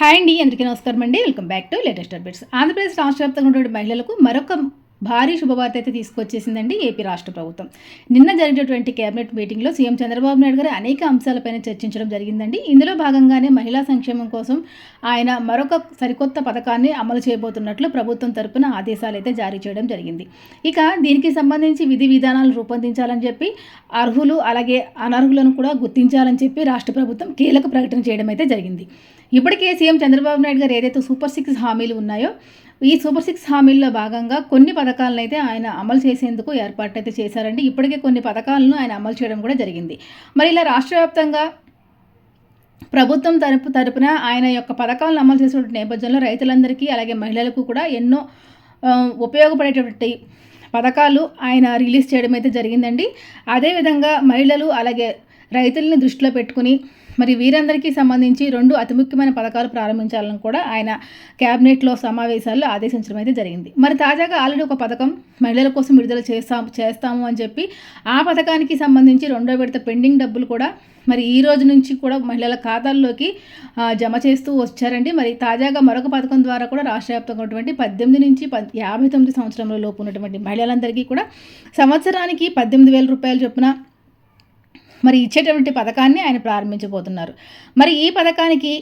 Hi అండి అందరికీ నమస్కారం అండి. Welcome back to latest updates. Andhra Pradesh రాష్ట్ర వ్యాప్తంగా ఉన్నటువంటి మహిళలకు మరొక భారీ శుభవార్త అయితే తీసుకొచ్చేసిందండి ఏపీ రాష్ట్ర ప్రభుత్వం. నిన్న జరిగినటువంటి కేబినెట్ మీటింగ్లో సీఎం చంద్రబాబు నాయుడు గారు అనేక అంశాలపైన చర్చించడం జరిగిందండి. ఇందులో భాగంగానే మహిళా సంక్షేమం కోసం ఆయన మరొక సరికొత్త పథకాన్ని అమలు చేయబోతున్నట్లు ప్రభుత్వం తరపున ఆదేశాలు అయితే జారీ చేయడం జరిగింది. ఇక దీనికి సంబంధించి విధి విధానాలు రూపొందించాలని చెప్పి అర్హులు అలాగే అనర్హులను కూడా గుర్తించాలని చెప్పి రాష్ట్ర ప్రభుత్వం కీలక ప్రకటన చేయడం అయితే జరిగింది. ఇప్పటికే సీఎం చంద్రబాబు నాయుడు గారు ఏదైతే సూపర్ సిక్స్ హామీలు ఉన్నాయో ఈ సూపర్ సిక్స్ హామీల్లో భాగంగా కొన్ని పథకాలను అయితే ఆయన అమలు చేసేందుకు ఏర్పాటైతే అయితే చేశారండి. ఇప్పటికే కొన్ని పథకాలను ఆయన అమలు చేయడం కూడా జరిగింది. మరి ఇలా రాష్ట్ర వ్యాప్తంగా ప్రభుత్వం తరపు తరపున ఆయన యొక్క పథకాలను అమలు చేసిన నేపథ్యంలో రైతులందరికీ అలాగే మహిళలకు కూడా ఎన్నో ఉపయోగపడేటటువంటి పథకాలు ఆయన రిలీజ్ చేయడం అయితే జరిగిందండి. అదేవిధంగా మహిళలు అలాగే రైతుల్ని దృష్టిలో పెట్టుకుని మరి వీరందరికీ సంబంధించి రెండు అతి ముఖ్యమైన పథకాలు ప్రారంభించాలని కూడా ఆయన క్యాబినెట్లో సమావేశాల్లో ఆదేశించడం అయితే జరిగింది. మరి తాజాగా ఆల్రెడీ ఒక పథకం మహిళల కోసం విడుదల చేస్తాం చేస్తాము అని చెప్పి ఆ పథకానికి సంబంధించి రెండో విడత పెండింగ్ డబ్బులు కూడా మరి ఈ రోజు నుంచి కూడా మహిళల ఖాతాల్లోకి జమ చేస్తూ వచ్చారండి. మరి తాజాగా మరొక పథకం ద్వారా కూడా రాష్ట్ర వ్యాప్తంగా ఉన్నటువంటి పద్దెనిమిది నుంచి యాభై తొమ్మిది సంవత్సరంలో లోపు ఉన్నటువంటి మహిళలందరికీ కూడా సంవత్సరానికి పద్దెనిమిది వేల రూపాయలు చొప్పున మరి ఇచ్చేటువంటి పథకాన్ని ఆయన ప్రారంభించబోతున్నారు. మరి ఈ పథకానికి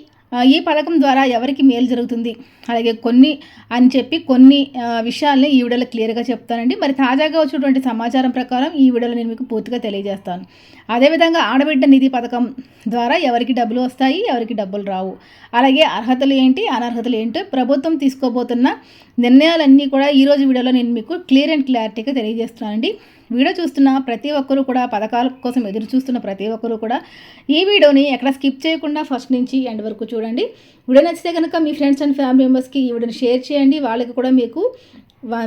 ఈ పథకం ద్వారా ఎవరికి మేలు జరుగుతుంది? అలాగే కొన్ని అని చెప్పి కొన్ని విషయాల్ని ఈ వీడియోలో క్లియర్గా చెప్తానండి. మరి తాజాగా వచ్చినటువంటి సమాచారం ప్రకారం ఈ వీడియోలో నేను మీకు పూర్తిగా తెలియజేస్తాను. అదేవిధంగా ఆడబిడ్డ నిధి పథకం ద్వారా ఎవరికి డబ్బులు వస్తాయి ఎవరికి డబ్బులు రావు? అలాగే అర్హతలు ఏంటి అనర్హతలు ఏంటో ప్రభుత్వం తీసుకోబోతున్న నిర్ణయాలన్నీ కూడా ఈరోజు వీడియోలో నేను మీకు క్లియర్ అండ్ క్లారిటీగా తెలియజేస్తున్నానండి. వీడియో చూస్తున్న ప్రతి ఒక్కరూ కూడా పథకాల కోసం ఎదురు చూస్తున్న ప్రతి ఒక్కరూ కూడా ఈ వీడియోని ఎక్కడ స్కిప్ చేయకుండా ఫస్ట్ నుంచి ఎండ్ వరకు చూడండి. వీడియో నచ్చితే కనుక మీ ఫ్రెండ్స్ అండ్ ఫ్యామిలీ మెంబర్స్కి ఈ వీడియోని షేర్ చేయండి. వాళ్ళకి కూడా మీకు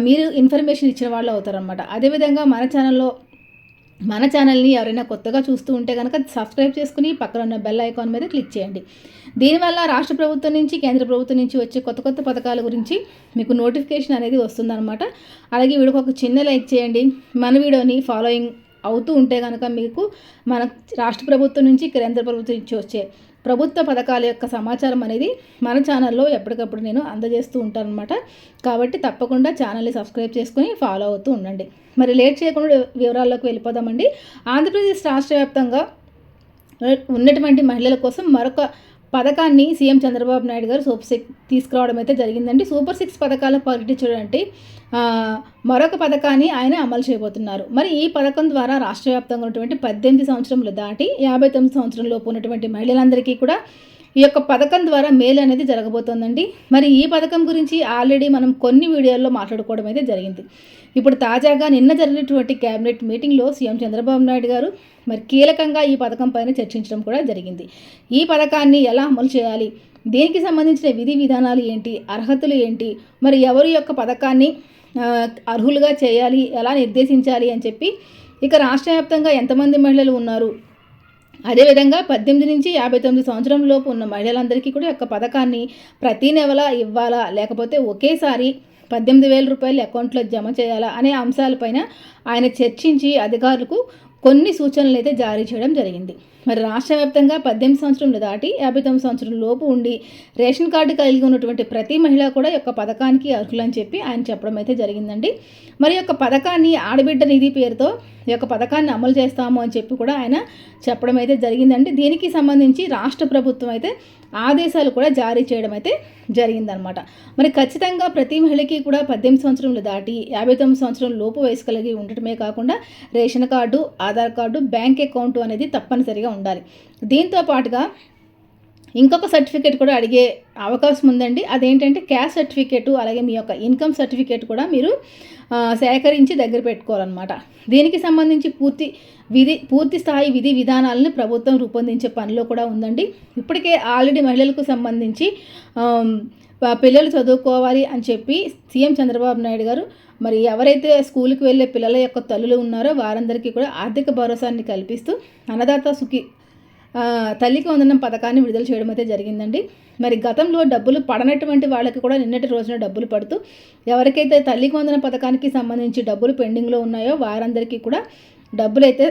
మీరు ఇన్ఫర్మేషన్ ఇచ్చిన వాళ్ళు అవుతారనమాట అదేవిధంగా మన ఛానల్లో మన ఛానల్ని ఎవరైనా కొత్తగా చూస్తూ ఉంటే కనుక సబ్స్క్రైబ్ చేసుకుని పక్కన ఉన్న బెల్ ఐకాన్ మీద క్లిక్ చేయండి. దీనివల్ల రాష్ట్ర ప్రభుత్వం నుంచి కేంద్ర ప్రభుత్వం నుంచి వచ్చే కొత్త కొత్త పథకాల గురించి మీకు నోటిఫికేషన్ అనేది వస్తుందన్నమాట. అలాగే వీడియోకి ఒక చిన్న లైక్ చేయండి. మన వీడియోని ఫాలోయింగ్ అవుతూ ఉంటే కనుక మీకు మన రాష్ట్ర ప్రభుత్వం నుంచి కేంద్ర ప్రభుత్వం నుంచి వచ్చే ప్రభుత్వ పథకాల యొక్క సమాచారం అనేది మన ఛానల్లో ఎప్పటికప్పుడు నేను అందజేస్తూ ఉంటాను అనమాట కాబట్టి తప్పకుండా ఛానల్ని సబ్స్క్రైబ్ చేసుకొని ఫాలో అవుతూ ఉండండి. మరి లేట్ చేయకుండా వివరాల్లోకి వెళ్ళిపోదామండి. ఆంధ్రప్రదేశ్ రాష్ట్ర వ్యాప్తంగా ఉన్నటువంటి మహిళల కోసం మరొక పథకాన్ని సీఎం చంద్రబాబు నాయుడు గారు సూపర్ సిక్స్ తీసుకురావడం అయితే జరిగిందండి. సూపర్ సిక్స్ పథకాల ప్రకటించడంటే మరొక పథకాన్ని ఆయన అమలు చేయబోతున్నారు. మరి ఈ పథకం ద్వారా రాష్ట్ర వ్యాప్తంగా ఉన్నటువంటి పద్దెనిమిది సంవత్సరంలో దాటి యాభై తొమ్మిది సంవత్సరం లోపు ఉన్నటువంటి మహిళలందరికీ కూడా ఈ యొక్క పథకం ద్వారా మేలు అనేది జరగబోతోందండి. మరి ఈ పథకం గురించి ఆల్రెడీ మనం కొన్ని వీడియోల్లో మాట్లాడుకోవడం అయితే జరిగింది. ఇప్పుడు తాజాగా నిన్న జరిగినటువంటి కేబినెట్ మీటింగ్లో సీఎం చంద్రబాబు నాయుడు గారు మరి కీలకంగా ఈ పథకం పైన చర్చించడం కూడా జరిగింది. ఈ పథకాన్ని ఎలా అమలు చేయాలి? దీనికి సంబంధించిన విధి విధానాలు ఏంటి? అర్హతలు ఏంటి? మరి ఎవరి యొక్క పథకాన్ని అర్హులుగా చేయాలి? ఎలా నిర్దేశించాలి అని చెప్పి ఇక రాష్ట్ర వ్యాప్తంగా ఎంతమంది మహిళలు ఉన్నారు? అదేవిధంగా పద్దెనిమిది నుంచి యాభై తొమ్మిది సంవత్సరం లోపు ఉన్న మహిళలందరికీ కూడా యొక్క పథకాన్ని ప్రతి నెల ఇవ్వాలా? లేకపోతే ఒకేసారి పద్దెనిమిది వేల రూపాయలు అకౌంట్లో జమ చేయాలా? అనే అంశాలపైన ఆయన చర్చించి అధికారులకు కొన్ని సూచనలు అయితే జారీ చేయడం జరిగింది. మరి రాష్ట్ర వ్యాప్తంగా పద్దెనిమిది సంవత్సరంలు దాటి యాభై తొమ్మిది సంవత్సరం లోపు ఉండి రేషన్ కార్డు కలిగి ఉన్నటువంటి ప్రతి మహిళ కూడా యొక్క పథకానికి అర్హులని చెప్పి ఆయన చెప్పడం అయితే జరిగిందండి. మరి యొక్క పథకాన్ని ఆడబిడ్డ నిధి పేరుతో ఈ యొక్క పథకాన్ని అమలు చేస్తాము అని చెప్పి కూడా ఆయన చెప్పడం అయితే జరిగిందండి. దీనికి సంబంధించి రాష్ట్ర ప్రభుత్వం అయితే ఆదేశాలు కూడా జారీ చేయడం అయితే జరిగిందనమాట. మరి ఖచ్చితంగా ప్రతి మహిళకి కూడా పద్దెనిమిది సంవత్సరములు దాటి యాభై తొమ్మిది సంవత్సరం లోపు వయసు కలిగి ఉండటమే కాకుండా ration card Aadhaar card bank account అనేది తప్పనిసరిగా ఉండాలి. దీంతో పాటుగా ఇంకొక సర్టిఫికేట్ కూడా అడిగే అవకాశం ఉందండి. అదేంటంటే క్యాస్ట్ సర్టిఫికేట్ అలాగే మీ యొక్క ఇన్కమ్ సర్టిఫికేట్ కూడా మీరు సేకరించి దగ్గర పెట్టుకోవాలన్నమాట. దీనికి సంబంధించి పూర్తి విధి పూర్తి స్థాయి విధి విధానాలను ప్రభుత్వం రూపొందించే పనిలో కూడా ఉందండి. ఇప్పటికే ఆల్రెడీ మహిళలకు సంబంధించి పిల్లలు చదువుకోవాలి అని చెప్పి సీఎం చంద్రబాబు నాయుడు గారు మరి ఎవరైతే స్కూల్కి వెళ్ళే పిల్లల యొక్క తల్లులు ఉన్నారో వారందరికీ కూడా ఆర్థిక భరోసాన్ని కల్పిస్తూ అన్నదాత సుఖి తల్లికి వందనం పథకాన్ని విడుదల చేయడం అయితే జరిగిందండి. మరి గతంలో డబ్బులు పడనటువంటి వాళ్ళకి కూడా నిన్నటి రోజున డబ్బులు పడుతూ ఎవరికైతే తల్లికి వందన పథకానికి సంబంధించి డబ్బులు పెండింగ్లో ఉన్నాయో వారందరికీ కూడా డబ్బులు అయితే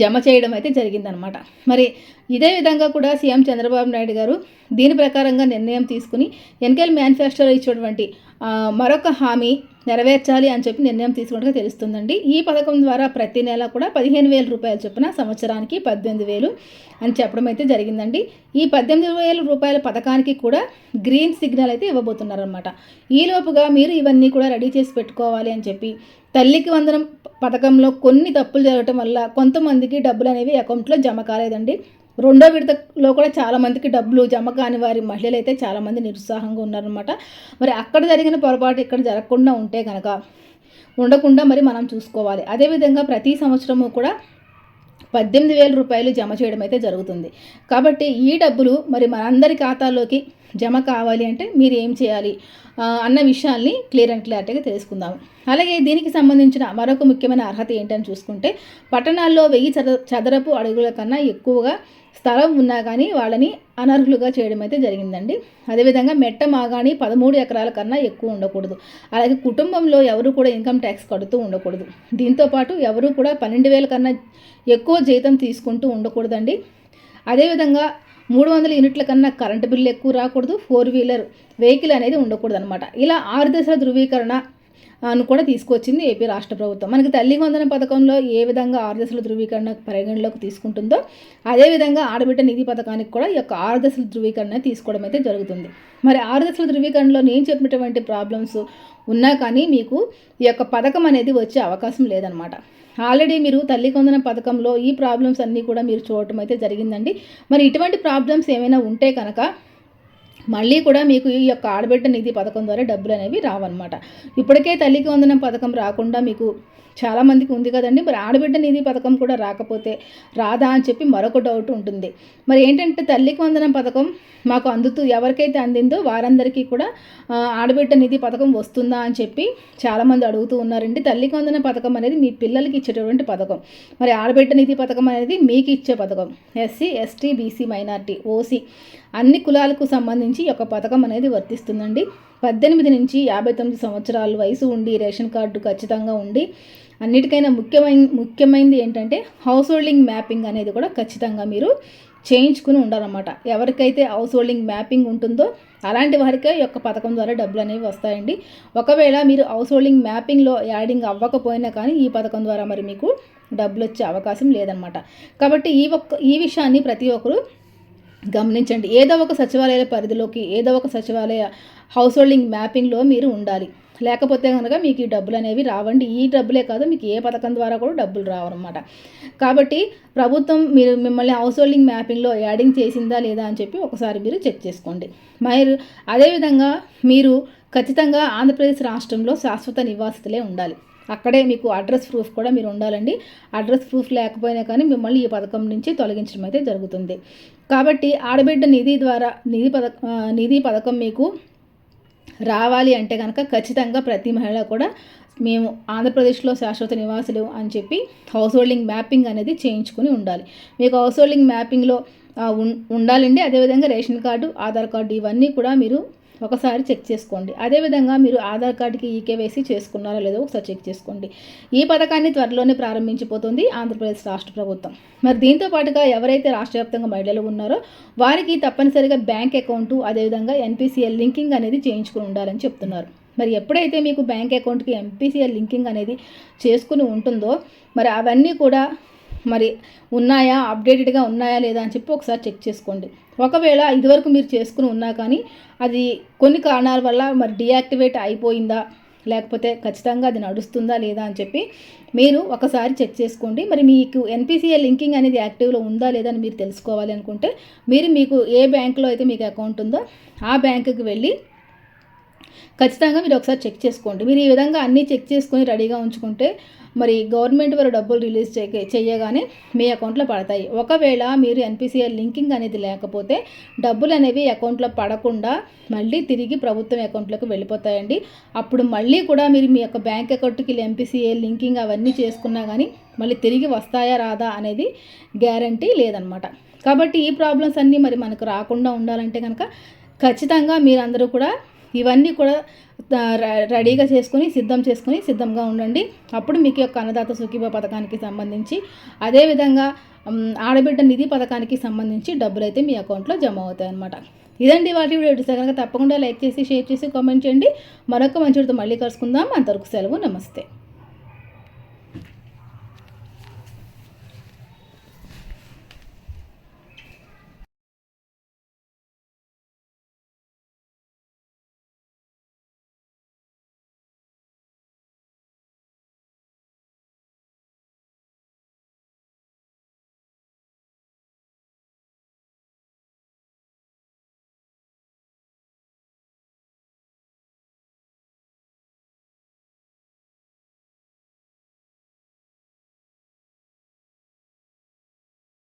జమ చేయడం అయితే జరిగిందనమాట మరి ఇదే విధంగా కూడా సీఎం చంద్రబాబు నాయుడు గారు దీని ప్రకారంగా నిర్ణయం తీసుకుని ఎన్కేఎల్ మేనిఫెస్టోలో ఇచ్చినటువంటి మరొక హామీ నెరవేర్చాలి అని చెప్పి నిర్ణయం తీసుకున్నట్టుగా తెలుస్తుందండి. ఈ పథకం ద్వారా ప్రతి నెల కూడా పదిహేను వేల రూపాయల చొప్పున సంవత్సరానికి పద్దెనిమిది వేలు అని చెప్పడం అయితే జరిగిందండి. ఈ పద్దెనిమిది వేల రూపాయల పథకానికి కూడా గ్రీన్ సిగ్నల్ అయితే ఇవ్వబోతున్నారనమాట ఈలోపుగా మీరు ఇవన్నీ కూడా రెడీ చేసి పెట్టుకోవాలి అని చెప్పి తల్లికి వందనం పథకంలో కొన్ని తప్పులు జరగటం వల్ల కొంతమందికి డబ్బులు అనేవి అకౌంట్లో జమ కాలేదండి. రెండో విడతలో కూడా చాలామందికి డబ్బులు జమ కాని వారి మహిళలు అయితే చాలామంది నిరుత్సాహంగా ఉన్నారనమాట మరి అక్కడ జరిగిన పొరపాటు ఇక్కడ జరగకుండా ఉంటే కనుక ఉండకుండా మరి మనం చూసుకోవాలి. అదేవిధంగా ప్రతి సంవత్సరము కూడా పద్దెనిమిది వేల రూపాయలు జమ చేయడం అయితే జరుగుతుంది. కాబట్టి ఈ డబ్బులు మరి మనందరి ఖాతాలోకి జమ కావాలి అంటే మీరు ఏం చేయాలి? అన్న విషయాల్ని క్లియర్ అండ్ క్లారిటీగా తెలుసుకుందాము. అలాగే దీనికి సంబంధించిన మరొక ముఖ్యమైన అర్హత ఏంటని చూసుకుంటే పట్టణాల్లో వెయ్యి చద చదరపు అడుగుల కన్నా ఎక్కువగా స్థలం ఉన్నా కానీ వాళ్ళని అనర్హులుగా చేయడం అయితే జరిగిందండి. అదేవిధంగా మెట్ట మాగాని పదమూడు ఎకరాల కన్నా ఎక్కువ ఉండకూడదు. అలాగే కుటుంబంలో ఎవరు కూడా ఇన్కమ్ ట్యాక్స్ కడుతూ ఉండకూడదు. దీంతోపాటు ఎవరు కూడా పన్నెండు వేల కన్నా ఎక్కువ జీతం తీసుకుంటూ ఉండకూడదండి. అదేవిధంగా మూడు వందల యూనిట్ల కన్నా కరెంటు బిల్లు ఎక్కువ రాకూడదు. ఫోర్ వీలర్ వెహికల్ అనేది ఉండకూడదు అనమాట ఇలా ఆరు దశల ధృవీకరణ అని కూడా తీసుకొచ్చింది ఏపీ రాష్ట్ర ప్రభుత్వం. మనకి తల్లి వందన పథకంలో ఏ విధంగా ఆరుదశల ధృవీకరణ పరిగణలోకి తీసుకుంటుందో అదేవిధంగా ఆడబిడ్డ నిధి పథకానికి కూడా ఈ యొక్క ఆరుదశల ధృవీకరణ తీసుకోవడం అయితే జరుగుతుంది. మరి ఆరు దశల ధృవీకరణలో నేను చెప్పినటువంటి ప్రాబ్లమ్స్ ఉన్నా కానీ మీకు ఈ యొక్క పథకం అనేది వచ్చే అవకాశం లేదనమాట ఆల్రెడీ మీరు తల్లి కొందన పథకంలో ఈ ప్రాబ్లమ్స్ అన్నీ కూడా మీరు చూడటం అయితే జరిగిందండి. మరి ఇటువంటి ప్రాబ్లమ్స్ ఏమైనా ఉంటే కనుక మళ్ళీ కూడా మీకు ఈ యొక్క ఆడబిడ్డ నిధి పథకం ద్వారా డబ్బులు అనేవి రావన్నమాట. ఇప్పటికే తల్లికి వందనం పథకం రాకుండా మీకు చాలామందికి ఉంది కదండి. మరి ఆడబిడ్డ నిధి పథకం కూడా రాకపోతే రాదా అని చెప్పి మరొక డౌట్ ఉంటుంది. మరి ఏంటంటే తల్లికి వందనం పథకం మాకు అందుతూ ఎవరికైతే అందిందో వారందరికీ కూడా ఆడబిడ్డ నిధి పథకం వస్తుందా అని చెప్పి చాలామంది అడుగుతూ ఉన్నారండి. తల్లికి వందన పథకం అనేది మీ పిల్లలకి ఇచ్చేటటువంటి పథకం. మరి ఆడబిడ్డ నిధి పథకం అనేది మీకు ఇచ్చే పథకం. SC ST BC minority OC అన్ని కులాలకు సంబంధించి నుంచి ఒక పథకం అనేది వర్తిస్తుందండి. పద్దెనిమిది నుంచి యాభై తొమ్మిది సంవత్సరాల వయసు ఉండి రేషన్ కార్డు ఖచ్చితంగా ఉండి అన్నిటికైనా ముఖ్యమైన ముఖ్యమైనది ఏంటంటే హౌస్ హోల్డింగ్ మ్యాపింగ్ అనేది కూడా ఖచ్చితంగా మీరు చేయించుకుని ఉండాలన్నమాట. ఎవరికైతే హౌస్ హోల్డింగ్ మ్యాపింగ్ ఉంటుందో అలాంటి వారికే ఈ యొక్క పథకం ద్వారా డబ్బులు అనేవి వస్తాయండి. ఒకవేళ మీరు హౌస్ హోల్డింగ్ మ్యాపింగ్లో యాడింగ్ అవ్వకపోయినా కానీ ఈ పథకం ద్వారా మరి మీకు డబ్బులు వచ్చే అవకాశం లేదనమాట కాబట్టి ఈ ఒక్క ఈ విషయాన్ని ప్రతి ఒక్కరు గమనించండి. ఏదో ఒక సచివాలయాల పరిధిలోకి ఏదో ఒక సచివాలయ హౌస్ హోల్డింగ్ మ్యాపింగ్లో మీరు ఉండాలి. లేకపోతే కనుక మీకు ఈ డబ్బులు అనేవి రావండి. ఈ డబ్బులే కాదు మీకు ఏ పథకం ద్వారా కూడా డబ్బులు రావన్నమాట. కాబట్టి ప్రభుత్వం మీరు మిమ్మల్ని హౌస్ హోల్డింగ్ మ్యాపింగ్లో యాడింగ్ చేసిందా లేదా అని చెప్పి ఒకసారి మీరు చెక్ చేసుకోండి. మీరు అదేవిధంగా మీరు ఖచ్చితంగా ఆంధ్రప్రదేశ్ రాష్ట్రంలో శాశ్వత నివాసితులే ఉండాలి. అక్కడే మీకు అడ్రస్ ప్రూఫ్ కూడా మీరు ఉండాలండి. అడ్రస్ ప్రూఫ్ లేకపోయినా కానీ మిమ్మల్ని ఈ పథకం నుంచి తొలగించడం అయితే జరుగుతుంది. కాబట్టి ఆడబిడ్డ నిధి ద్వారా నిధి పథక నిధి పథకం మీకు రావాలి అంటే కనుక ఖచ్చితంగా ప్రతి మహిళ కూడా మేము ఆంధ్రప్రదేశ్లో శాశ్వత నివాసులు అని చెప్పి హౌస్ హోల్డింగ్ మ్యాపింగ్ అనేది చేయించుకుని ఉండాలి. మీకు హౌస్ హోల్డింగ్ మ్యాపింగ్లో ఉండాలండి. అదేవిధంగా రేషన్ కార్డు ఆధార్ కార్డు ఇవన్నీ కూడా మీరు ఒకసారి చెక్ చేసుకోండి. అదేవిధంగా మీరు ఆధార్ కార్డుకి ఈకేవైసీ చేసుకున్నారో లేదో ఒకసారి చెక్ చేసుకోండి. ఈ పథకాన్ని త్వరలోనే ప్రారంభించిపోతుంది ఆంధ్రప్రదేశ్ రాష్ట్ర ప్రభుత్వం. మరి దీంతో పాటుగా ఎవరైతే రాష్ట్ర వ్యాప్తంగా మహిళలు ఉన్నారో వారికి తప్పనిసరిగా బ్యాంక్ అకౌంటు అదేవిధంగా ఎన్పిసిఎల్ లింకింగ్ అనేది చేయించుకుని ఉండాలని చెప్తున్నారు. మరి ఎప్పుడైతే మీకు బ్యాంక్ అకౌంట్కి ఎంపీసీఎల్ లింకింగ్ అనేది చేసుకుని ఉంటుందో మరి అవన్నీ కూడా మరి ఉన్నాయా? అప్డేటెడ్గా ఉన్నాయా లేదా అని చెప్పి ఒకసారి చెక్ చేసుకోండి. ఒకవేళ ఇదివరకు మీరు చేసుకుని ఉన్నా కానీ అది కొన్ని కారణాల వల్ల మరి డియాక్టివేట్ అయిపోయిందా? లేకపోతే ఖచ్చితంగా అది నడుస్తుందా లేదా అని చెప్పి మీరు ఒకసారి చెక్ చేసుకోండి. మరి మీకు ఎన్పిసిఏ లింకింగ్ అనేది యాక్టివ్లో ఉందా లేదా అని మీరు తెలుసుకోవాలి అనుకుంటే మీరు మీకు ఏ బ్యాంకులో అయితే మీకు అకౌంట్ ఉందో ఆ బ్యాంకుకి వెళ్ళి ఖచ్చితంగా మీరు ఒకసారి చెక్ చేసుకోండి. మీరు ఈ విధంగా అన్నీ చెక్ చేసుకొని రెడీగా ఉంచుకుంటే మరి గవర్నమెంట్ వారు డబ్బులు రిలీజ్ చేయ చేయగానే మీ అకౌంట్లో పడతాయి. ఒకవేళ మీరు ఎన్పిసిఐ లింకింగ్ అనేది లేకపోతే డబ్బులు అనేవి అకౌంట్లో పడకుండా మళ్ళీ తిరిగి ప్రభుత్వం అకౌంట్లోకి వెళ్ళిపోతాయండి. అప్పుడు మళ్ళీ కూడా మీరు మీ యొక్క బ్యాంక్ అకౌంట్కి ఎన్పిసిఐ లింకింగ్ అవన్నీ చేసుకున్నా కానీ మళ్ళీ తిరిగి వస్తాయా రాదా అనేది గ్యారంటీ లేదనమాట. కాబట్టి ఈ ప్రాబ్లమ్స్ అన్నీ మరి మనకు రాకుండా ఉండాలంటే కనుక ఖచ్చితంగా మీరందరూ కూడా ఇవన్నీ కూడా రెడీగా చేసుకొని సిద్ధం చేసుకొని సిద్ధంగా ఉండండి. అప్పుడు మీకు యొక్క అన్నదాత సుఖీభ పథకానికి సంబంధించి అదేవిధంగా ఆడబిడ్డ నిధి పథకానికి సంబంధించి డబ్బులు అయితే మీ అకౌంట్లో జమ అవుతాయి అన్నమాట ఇదండి వాటి వీడియో. చూస్తే కనుక తప్పకుండా లైక్ చేసి షేర్ చేసి కామెంట్ చేయండి. మరొక మంచితో మళ్ళీ కలుసుకుందాం. అంతవరకు సెలవు. నమస్తే.